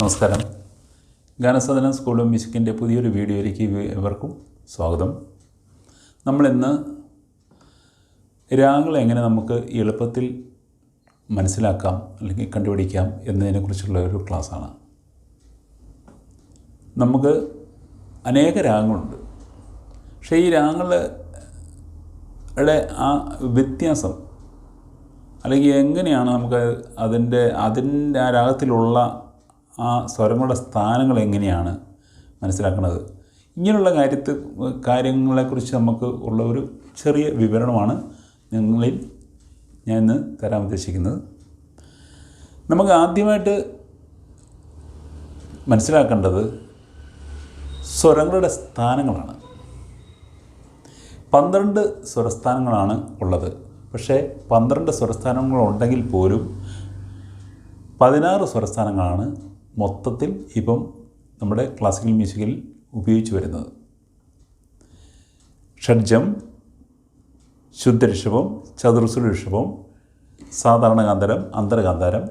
നമസ്കാരം. ഗാനസദനം സ്കൂളും മ്യൂസിക്കിന്റെ പുതിയൊരു വീഡിയോയിലേക്ക് ഇവർക്കും സ്വാഗതം. നമ്മളിന്ന് രാഗങ്ങൾ എങ്ങനെ നമുക്ക് എളുപ്പത്തിൽ മനസ്സിലാക്കാം അല്ലെങ്കിൽ കണ്ടുപിടിക്കാം എന്നതിനെക്കുറിച്ചുള്ള ഒരു ക്ലാസ്സാണ്. നമുക്ക് അനേക രാഗങ്ങളുണ്ട്. പക്ഷേ ഈ രാഗങ്ങളുടെ ആ വ്യത്യാസം അല്ലെങ്കിൽ എങ്ങനെയാണ് നമുക്ക് അതിന്റെ അതിന്റെ ആ രാഗത്തിലുള്ള ആ സ്വരങ്ങളുടെ സ്ഥാനങ്ങൾ എങ്ങനെയാണ് മനസ്സിലാക്കുന്നത്? ഇങ്ങനെയുള്ള കാര്യത്തെ കാര്യങ്ങളെക്കുറിച്ച് നമുക്ക് ഉള്ള ഒരു ചെറിയ വിവരണമാണ് നിങ്ങളിൽ ഞാൻ ഇന്ന് തരാൻ ഉദ്ദേശിക്കുന്നത്. നമുക്ക് ആദ്യമായിട്ട് മനസ്സിലാക്കേണ്ടത് സ്വരങ്ങളുടെ സ്ഥാനങ്ങളാണ്. പന്ത്രണ്ട് സ്വരസ്ഥാനങ്ങളാണ് ഉള്ളത്. പക്ഷേ പന്ത്രണ്ട് സ്വരസ്ഥാനങ്ങളുണ്ടെങ്കിൽ പോലും പതിനാറ് സ്വരസ്ഥാനങ്ങളാണ് മൊത്തത്തിൽ ഇപ്പം നമ്മുടെ ക്ലാസിക്കൽ മ്യൂസിക്കിൽ ഉപയോഗിച്ച് വരുന്നത്. ഷഡ്ജം ശുദ്ധഋഷഭം ചതുർസുര ഋഷഭം സാധാരണകാന്തരം ശുദ്ധ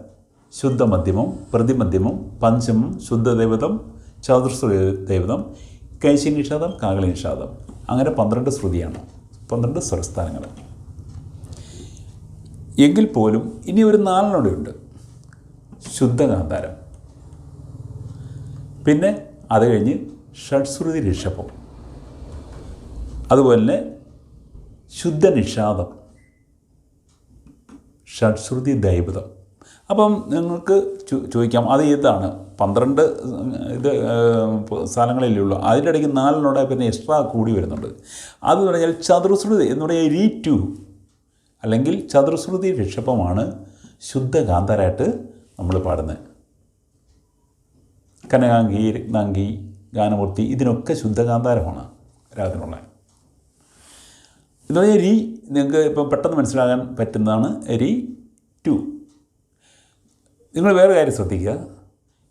ശുദ്ധമധ്യമം പ്രതിമധ്യമം പഞ്ചമം ശുദ്ധദേവതം ചതുർസുര ദേവതം കൈശിനിഷാദം കാകളനിഷാദം അങ്ങനെ പന്ത്രണ്ട് ശ്രുതിയാണ് പന്ത്രണ്ട് സ്വരസ്ഥാനങ്ങൾ. എങ്കിൽ പോലും ഇനി ഒരു നാലിനോടെയുണ്ട് ശുദ്ധ ശുദ്ധകാന്താരം. പിന്നെ അത് കഴിഞ്ഞ് ഷഡ്ശ്രുതി ഋഷഭം. അതുപോലെ തന്നെ ശുദ്ധ നിഷാദം ഷഡ്ശ്രുതി ദൈവതം. അപ്പം നിങ്ങൾക്ക് ചോദിക്കാം അത് ഏതാണ്? പന്ത്രണ്ട് ഇത് സ്ഥലങ്ങളിലേ ഉള്ളൂ. അതിന്റെ ഇടയ്ക്ക് നാലിനോടെ പിന്നെ എക്സ്ട്രാ കൂടി വരുന്നുണ്ട്. അത് പറഞ്ഞാൽ ചതുർശ്രുതി എന്ന് പറഞ്ഞാൽ രീ ടു അല്ലെങ്കിൽ ചതുർശ്രുതി ഋഷഭമാണ് ശുദ്ധ കാന്തരായിട്ട് നമ്മൾ പാടുന്നത്. കനകാംഗി രത്നാംഗി ഗാനമൂർത്തി ഇതിനൊക്കെ ശുദ്ധകാന്താരമാണ് രാഗത്തിനുള്ള. എന്ന് പറഞ്ഞാൽ രി നിങ്ങൾക്ക് ഇപ്പം പെട്ടെന്ന് മനസ്സിലാകാൻ പറ്റുന്നതാണ് രി ടു. നിങ്ങൾ വേറെ കാര്യം ശ്രദ്ധിക്കുക.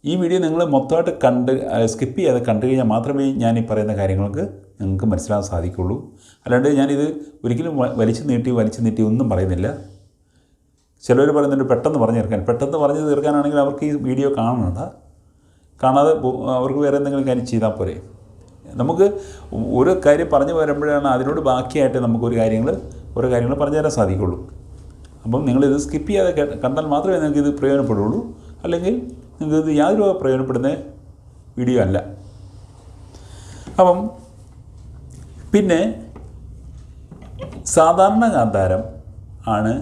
ഈ വീഡിയോ നിങ്ങൾ മൊത്തമായിട്ട് കണ്ട് സ്കിപ്പ് ചെയ്യാതെ കണ്ടു കഴിഞ്ഞാൽ മാത്രമേ ഞാൻ ഈ പറയുന്ന കാര്യങ്ങൾക്ക് നിങ്ങൾക്ക് മനസ്സിലാകാൻ സാധിക്കുള്ളൂ അല്ലാണ്ട് ഞാനിത് ഒരിക്കലും വലിച്ചു നീട്ടി വലിച്ചു നീട്ടി ഒന്നും പറയുന്നില്ല. ചിലവർ പറയുന്നുണ്ട് പെട്ടെന്ന് പറഞ്ഞു തീർക്കാൻ. പെട്ടെന്ന് പറഞ്ഞു തീർക്കാനാണെങ്കിൽ അവർക്ക് ഈ വീഡിയോ കാണണ്ട കാണാതെ അവർക്ക് വേറെ എന്തെങ്കിലും കാര്യം ചെയ്താൽ പോരെ. നമുക്ക് ഒരു കാര്യം പറഞ്ഞു വരുമ്പോഴാണ് അതിനോട് ബാക്കിയായിട്ട് നമുക്ക് ഒരു കാര്യങ്ങൾ ഓരോ കാര്യങ്ങൾ പറഞ്ഞു തരാൻ സാധിക്കുള്ളൂ. അപ്പം നിങ്ങളിത് സ്കിപ്പ് ചെയ്യാതെ കണ്ടാൽ മാത്രമേ നിങ്ങൾക്ക് ഇത് പ്രയോജനപ്പെടുള്ളൂ. അല്ലെങ്കിൽ നിങ്ങൾക്ക് ഇത് യാതൊരു പ്രയോജനപ്പെടുന്ന വീഡിയോ അല്ല. അപ്പം പിന്നെ സാധാരണ കാന്താരം ആണ്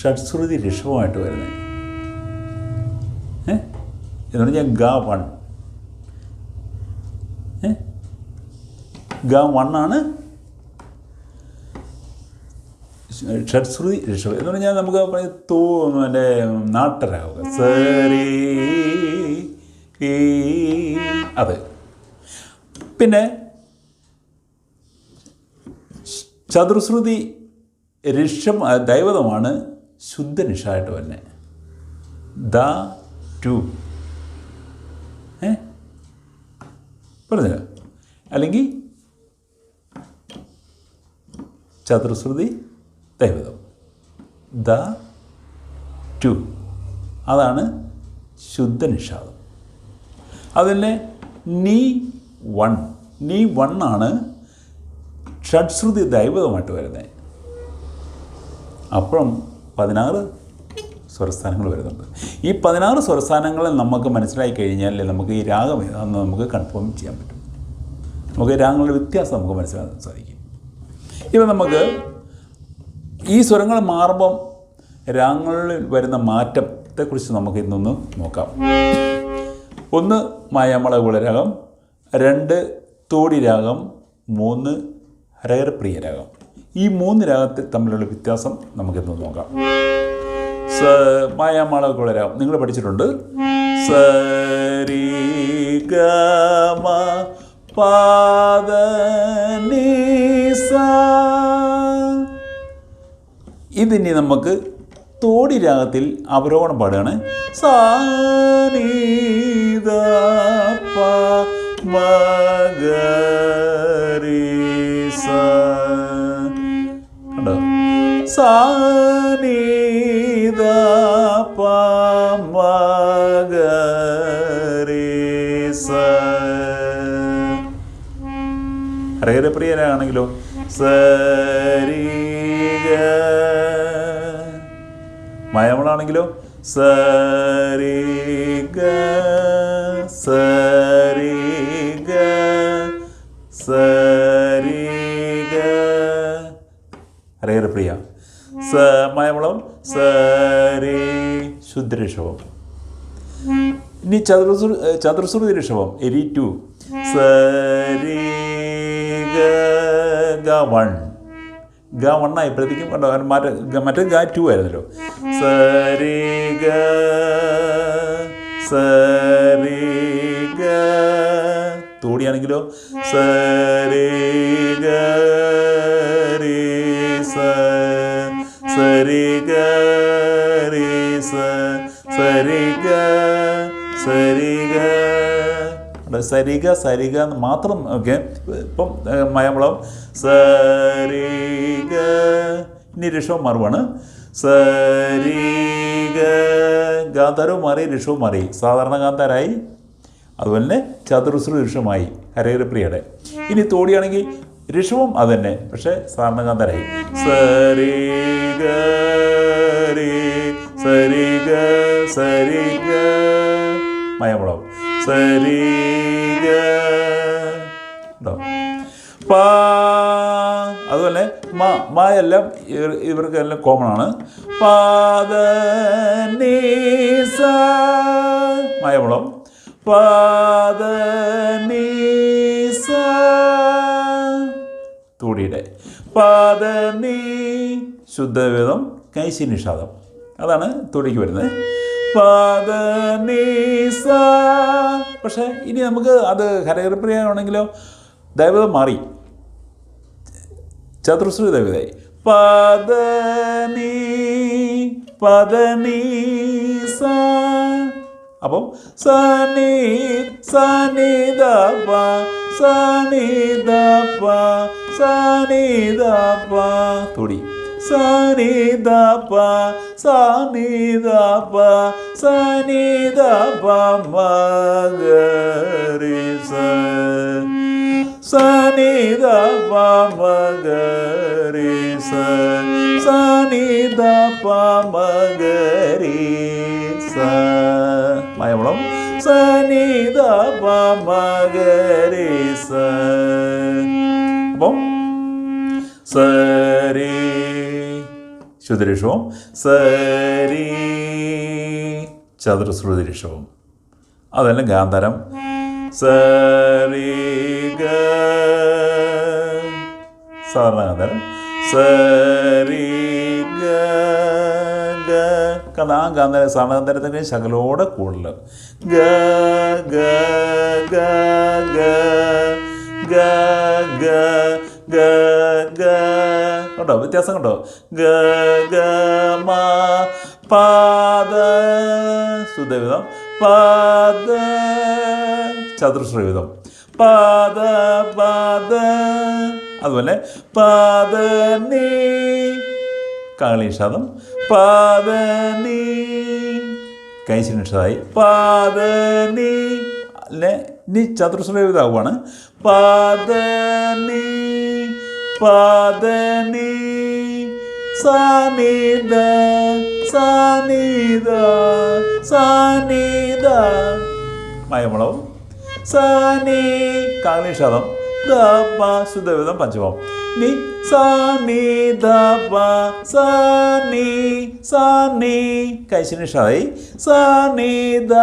ഷഡ്ശ്രുതി ഋഷഭമായിട്ട് വരുന്നത്. എന്ന് പറഞ്ഞാൽ ഗ വൺ ഗ വൺ ആണ്. ഷഡ്ശ്രുതി ഋഷഭ എന്ന് പറഞ്ഞാൽ നമുക്ക് തൂ മറ്റേ നാട്ടരാകുക സരി അത്. പിന്നെ ചതുർശ്രുതി ഋഷം ദൈവതമാണ് ശുദ്ധനിഷായിട്ട് തന്നെ ദ ടു. പറഞ്ഞില്ല അല്ലെങ്കിൽ ചതുർശ്രുതി ദൈവതം ദ ടു. അതാണ് ശുദ്ധ നിഷാദം അതിലെ നീ വൺ. നീ വൺ ആണ് ഷഡ്ശ്രുതി ദൈവതമായിട്ട് വരുന്നത്. അപ്പുറം പതിനാറ് സ്വരസ്ഥാനങ്ങൾ വരുന്നുണ്ട്. ഈ പതിനാറ് സ്വരസ്ഥാനങ്ങളിൽ നമുക്ക് മനസ്സിലായി കഴിഞ്ഞാൽ നമുക്ക് ഈ രാഗം ഏതാണെന്ന് നമുക്ക് കൺഫേം ചെയ്യാൻ പറ്റും. നമുക്ക് രാഗങ്ങളുടെ വ്യത്യാസം നമുക്ക് മനസ്സിലാക്കാൻ സാധിക്കും. ഇപ്പം നമുക്ക് ഈ സ്വരങ്ങൾ മാറുമ്പം രാഗങ്ങളിൽ വരുന്ന മാറ്റത്തെക്കുറിച്ച് നമുക്ക് ഇന്നൊന്ന് നോക്കാം. ഒന്ന് മായാമളകുള രണ്ട് തോടി രാഗം മൂന്ന് ഹരഹരപ്രിയ രാഗം. ഈ മൂന്ന് രാഗത്തിൽ തമ്മിലുള്ള വ്യത്യാസം നമുക്കിന്ന് നോക്കാം. സ കുളരാം നിങ്ങൾ പഠിച്ചിട്ടുണ്ട്. സരി ഗമ പാദ ഇതിനി നമുക്ക് തോടി രാഗത്തിൽ അവരോഹണം പാടുകയാണ് സാനീത കണ്ടോ? സാനീത ഹരഹരപ്രിയനാണെങ്കിലോ സരി മയമളാണെങ്കിലോ? സരി ഗ സരി ഗ ഹരഹരപ്രിയ സ മയമളം സരി ശുദ്ധരിഷവം ഇനി ചതുർസു ചതുർശ്രുതി ഋഷഭം എരി ടു. സരി ഗ ഗ വൺ. ഗ വൺ ആയപ്പോഴത്തേക്കും കണ്ടോ മറ്റേ മറ്റേ ഗ ടു ആയിരുന്നല്ലോ. സരി ഗ സരി ഗ. തോടിയാണെങ്കിലോ? സരി ഗ സരി ഗ സരി ഗ സരി ഗ. സരിഗ സരിഗ എന്ന് മാത്രം ഓക്കെ. ഇപ്പം മയമുളം മയമളം സരിഗ. ഇനി ഋഷവും മാറുവാണ്. സരി ഗാന്ധാരവും മാറി ഋഷവും മാറി. സാധാരണ ഗാന്ധാരായി. അതുപോലെ തന്നെ ചതുർശ്രു ഋഷമായി ഹരേരപ്രിയയുടെ ഇനി തോടിയാണെങ്കിൽ ഋഷവും അത് തന്നെ പക്ഷേ സാധാരണ ഗാന്ധാരായി. സരി സരി സരി സരിഗ. ഉണ്ടോ പാ. അതുപോലെ മ മ എല്ലാം ഇവർക്ക് എല്ലാം കോമൺ ആണ്. പാദ നീ സ മയമളം പാദ നീ സ തൂടിയുടെ. പാദ നീ ശുദ്ധവേദം. കൈശി നിഷാദം അതാണ് തുടിക്ക് വരുന്നത്. പാദ നീസ പക്ഷേ ഇനി നമുക്ക് അത് ഹരഹരപ്രിയാണെങ്കിലോ ദൈവം മാറി. ചതുശ്രീ ദേവിതായി പദനി പദനി സ. അപ്പം സനി സനി ദപ്പ സനി ദപ്പ സനി ദപ്പ തൊടി. சனிதாப்பா சனிதாப்பா சனிதாப்பா மகரி சனிதாப்பா மகரி சனிதாப்பா மகரி மயமலம் சனிதாப்பா மகரி அப்போ சரி. ശുദ്ധരിഷവും സരി ചതുർശ്രുതി ഋഷവും അതെല്ലാം ഗാന്ധാരം. സരി സാധാരണ ഗാന്ധാരം. സരി കാരണം ആ ഗാന്ധാര സാധാരണ ശകലോടെ കൂടുതൽ ഗ ഗ ഗ ഗ ഗ ഗ ഗ ഗ. കണ്ടോ? വ്യത്യാസം കണ്ടോ? ഗ ഗ മ പാദ സുദേവിതം പാദ ചതുർശ്രവിധം പാദ പാദ അതുപോലെ പാദ നീ. കാളീഷാദം പാദ നീ. കൈശിനിഷതായി പാദ നീ. അല്ലെ? നീ ചതുർശ്രവിതാവുകയാണ് പാദ നീ. പദനി സനിത സനിത സനിത മയമുളവും. സനി കാളിഷതം ദപ്പ ശുദ്ധവിധം പഞ്ചമം. നി സനി ദപ്പ സനി സനി. കൈശനിഷായി സനിത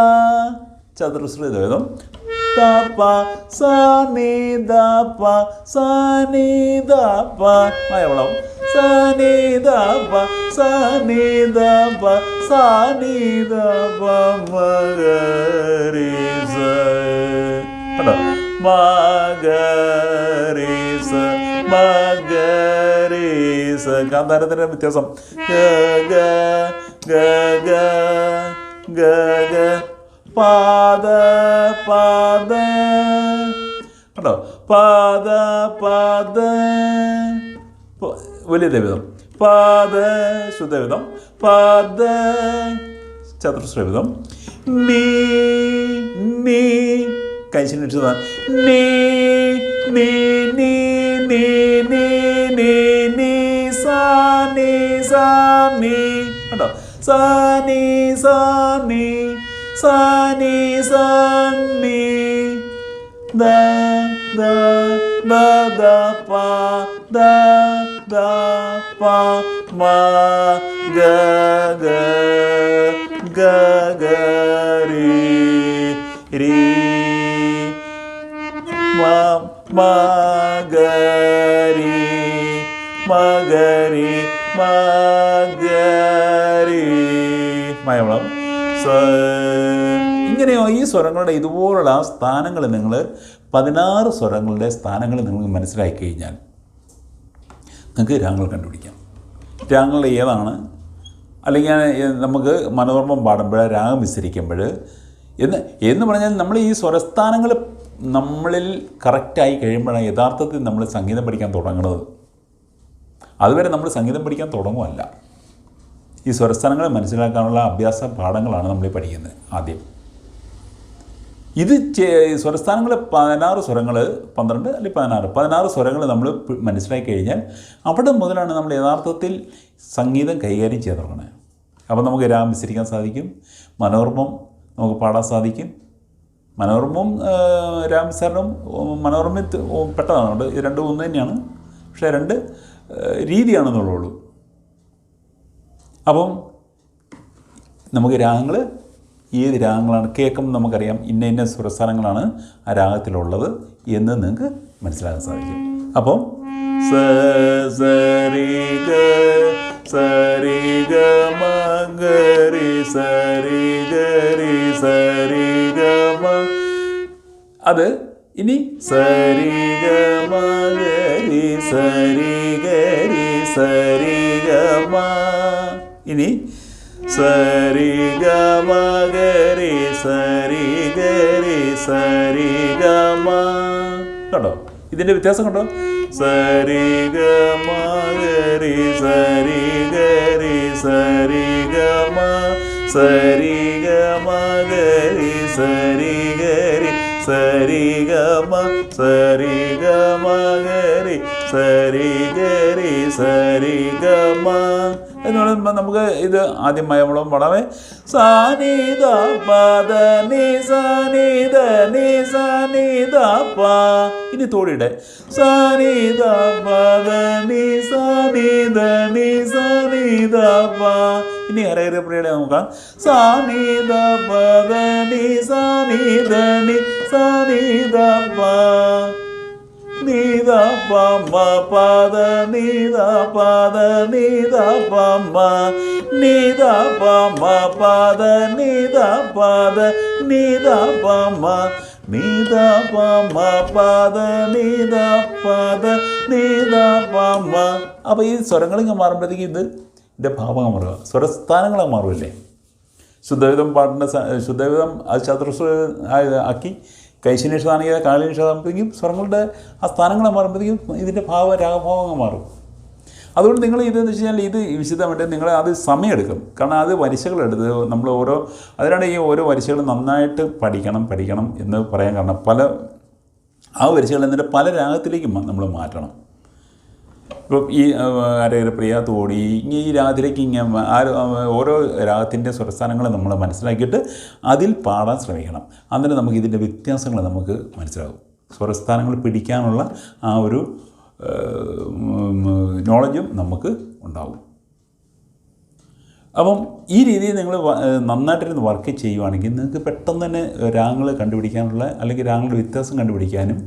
ചതുർശ്രീതവിധം. தப்பா சானே தாப்பா சானே தாப்பா. எவ்வளவு சானே தாப்பா சானே தாப்பா சானே தாப்பா மகரே മകരീസ മകരീസ ഗാന്ധാരത്തിൻ്റെ വ്യത്യാസം ഗ ഗ ഗ ഗ ഗ പാദ പാദ. കണ്ടോ? പാദ പാദ. വലിയ ദേവിതം പാദ ശുദ്ധവിധം. പാദ ചതുർശ്രവിധം നീ നീ നീ നീ നീ നീ നീ നീ നീ സാ നീ സാ നീ കേട്ടോ സാ നീ സാ നീ സാ സന്നി. ദ ദ ദ ദ പ ദ ദ പ മ ഗ ഗ ഗ ഗ രീ രീ. മ മ ഗ രീ മ ഗ രീ മ ഗ രീ. മയവളം. സ ഇങ്ങനെയോ ഈ സ്വരങ്ങളുടെ ഇതുപോലുള്ള സ്ഥാനങ്ങൾ നിങ്ങൾ പതിനാറ് സ്വരങ്ങളുടെ സ്ഥാനങ്ങൾ നിങ്ങൾ മനസ്സിലാക്കി കഴിഞ്ഞാൽ നിങ്ങൾക്ക് രാഗങ്ങൾ കണ്ടുപിടിക്കാം. രാഗങ്ങൾ ഏതാണ്? അല്ലെങ്കിൽ നമുക്ക് മനോർമ്മം പാടുമ്പോൾ രാഗം വിസ്തരിക്കുമ്പോൾ എന്ന് എന്ന് പറഞ്ഞാൽ നമ്മൾ ഈ സ്വരസ്ഥാനങ്ങൾ നമ്മളിൽ കറക്റ്റായി കഴിയുമ്പോഴാണ് യഥാർത്ഥത്തിൽ നമ്മൾ സംഗീതം പഠിക്കാൻ തുടങ്ങുന്നത്. അതുവരെ നമ്മൾ സംഗീതം പഠിക്കാൻ തുടങ്ങുമല്ല ഈ സ്വരസ്ഥാനങ്ങൾ മനസ്സിലാക്കാനുള്ള അഭ്യാസ പാഠങ്ങളാണ് നമ്മൾ പഠിക്കുന്നത് ആദ്യം. ഇത് സ്വരസ്ഥാനങ്ങളെ പതിനാറ് സ്വരങ്ങൾ പന്ത്രണ്ട് അല്ലെങ്കിൽ പതിനാറ്? പതിനാറ് സ്വരങ്ങൾ നമ്മൾ മനസ്സിലാക്കി കഴിഞ്ഞാൽ അവിടെ മുതലാണ് നമ്മൾ യഥാർത്ഥത്തിൽ സംഗീതം കൈകാര്യം ചെയ്ത് തുടങ്ങുന്നത് അപ്പോൾ നമുക്ക് രാം വിസരിക്കാൻ സാധിക്കും മനോർമ്മം നമുക്ക് പാടാൻ സാധിക്കും. മനോർമ്മവും രാം സാറിനും മനോർമ്മ പെട്ടതാണ്. ഇത് രണ്ടും ഒന്ന് തന്നെയാണ്. പക്ഷേ രണ്ട് രീതിയാണെന്നുള്ളൂ അപ്പം നമുക്ക് രാഗങ്ങൾ ഏത് രാഗങ്ങളാണ്. കേൾക്കുമ്പോൾ നമുക്കറിയാം ഇന്ന ഇന്ന സ്വരസ്ഥാനങ്ങളാണ് ആ രാഗത്തിലുള്ളത് എന്ന് നിങ്ങൾക്ക് മനസ്സിലാക്കാൻ സാധിക്കും. അപ്പം അത് ഇനി സരി ഗ മരി സരി ഗരി സരി ഗ ഇനി സരി ഗ മരി സരി ഗരി സരി ഗ കണ്ടോ? ഇതിന്റെ വ്യത്യാസം കണ്ടോ? സരി ഗ മരി സരി ഗരി സരി ഗ സരി ഗ മരി സരി ഗരി സരി ഗ സരി ഗ മരി സരി ഗരി സരി ഗ എന്ന് പറയുമ്പോൾ നമുക്ക് ഇത് ആദ്യം മയമുളം വളരെ സാനിത പദ നീ സാനിത നീ സാനിത പ. ഇനി തോടിയുടെ. സാനിത പദ നീ സാനിത നീ സാനിത പ. ഇനി അരയര പ്രിയുടെ നോക്കാം. സാനിത പദ നീ സാനിത നീ സാനിത പ. നീത പമ്മ പദ നീത പദ നീത പമ്മ നീത പമ്മ പദ നീത പദ നീത പമ്മ നീത പമ്മ പദ നീത പദ നീത പമ്മ അപ്പോൾ ഈ സ്വരങ്ങളിങ്ങനെ മാറുമ്പോഴത്തേക്ക് ഇത് ഇതിന്റെ ഭാവങ്ങൾ മാറുക. സ്വരസ്ഥാനങ്ങൾ മാറുമല്ലേ ശുദ്ധവിധം സ- ശുദ്ധവിധം അത് ചതുർശ്ര ആ- ആക്കി കൈശനിഷതാണെങ്കിൽ കാളിനിഷതാകുമ്പോഴത്തേക്കും സ്വരങ്ങളുടെ ആ സ്ഥാനങ്ങളെ മാറുമ്പോഴത്തേക്കും ഇതിന്റെ ഭാവ രാഗഭാവങ്ങൾ മാറും. അതുകൊണ്ട് നിങ്ങൾ ഇതെന്ന് വെച്ച് കഴിഞ്ഞാൽ ഇത് വിശദമായിട്ട് നിങ്ങൾ അത് സമയമെടുക്കും. കാരണം അത് വരിശകളെടുത്ത് നമ്മൾ ഓരോ അതിനാണ് ഈ ഓരോ വരിശകൾ നന്നായിട്ട് പഠിക്കണം പഠിക്കണം എന്ന് പറയാൻ കാരണം പല ആ വരിശകൾ എന്നിട്ട് പല രാഗത്തിലേക്കും നമ്മൾ മാറ്റണം. ഇപ്പം ഈ അരയര പ്രിയ തോടി ഈ രാഗത്തിലേക്ക് ഇങ്ങനെ ആ ഓരോ രാഗത്തിന്റെ സ്വരസ്ഥാനങ്ങൾ നമ്മൾ മനസ്സിലാക്കിയിട്ട് അതിൽ പാടാൻ ശ്രമിക്കണം. അന്നേരം നമുക്ക് ഇതിന്റെ വ്യത്യാസങ്ങൾ നമുക്ക് മനസ്സിലാകും. സ്വരസ്ഥാനങ്ങൾ പിടിക്കാനുള്ള ആ ഒരു നോളജും നമുക്ക് ഉണ്ടാവും അപ്പം ഈ രീതിയിൽ നിങ്ങൾ നന്നായിട്ടിരുന്ന് വർക്ക് ചെയ്യുവാണെങ്കിൽ നിങ്ങൾക്ക് പെട്ടെന്ന് തന്നെ രാഗങ്ങൾ കണ്ടുപിടിക്കാനുള്ള അല്ലെങ്കിൽ രാഗങ്ങളുടെ വ്യത്യാസം കണ്ടുപിടിക്കാനും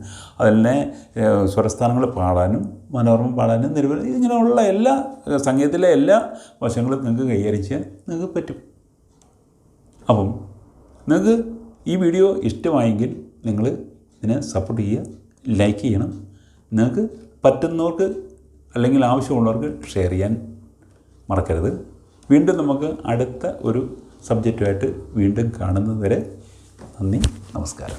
ഏഹ്, സ്വരസ്ഥാനങ്ങൾ പാടാനും മനോരമ പാടാനും നിരവധി ഇങ്ങനെയുള്ള എല്ലാ സംഗീതത്തിലെ എല്ലാ വശങ്ങളും നിങ്ങൾക്ക് കൈകാര്യം ചെയ്യാൻ നിങ്ങൾക്ക് പറ്റും. അപ്പം നിങ്ങൾക്ക് ഈ വീഡിയോ ഇഷ്ടമായെങ്കിൽ നിങ്ങൾ ഇതിനെ സപ്പോർട്ട് ചെയ്യുക ലൈക്ക് ചെയ്യണം. നിങ്ങൾക്ക് പറ്റുന്നവർക്ക് അല്ലെങ്കിൽ ആവശ്യമുള്ളവർക്ക് ഷെയർ ചെയ്യാൻ മറക്കരുത്. വീണ്ടും നമുക്ക് അടുത്ത ഒരു സബ്ജക്റ്റുമായിട്ട് വീണ്ടും കാണുന്നതുവരെ നന്ദി നമസ്കാരം.